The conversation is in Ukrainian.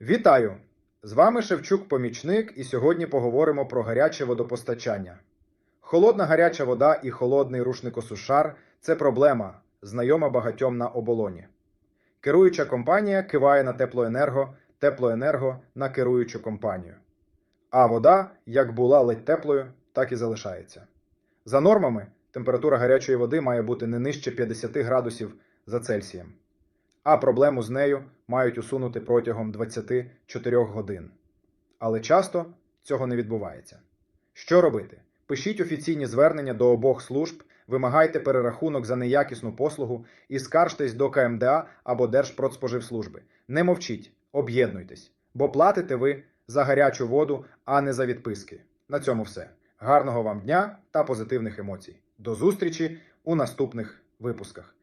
Вітаю! З вами Шевчук Помічник, і сьогодні поговоримо про гаряче водопостачання. Холодна гаряча вода і холодний рушникосушар це проблема, знайома багатьом на оболоні. Керуюча компанія киває на теплоенерго, теплоенерго на керуючу компанію. А вода, як була ледь теплою, так і залишається. За нормами, температура гарячої води має бути не нижче 50 градусів за Цельсієм а проблему з нею мають усунути протягом 24 годин. Але часто цього не відбувається. Що робити? Пишіть офіційні звернення до обох служб, вимагайте перерахунок за неякісну послугу і скаржтесь до КМДА або Держпродспоживслужби. Не мовчіть, об'єднуйтесь, бо платите ви за гарячу воду, а не за відписки. На цьому все. Гарного вам дня та позитивних емоцій. До зустрічі у наступних випусках.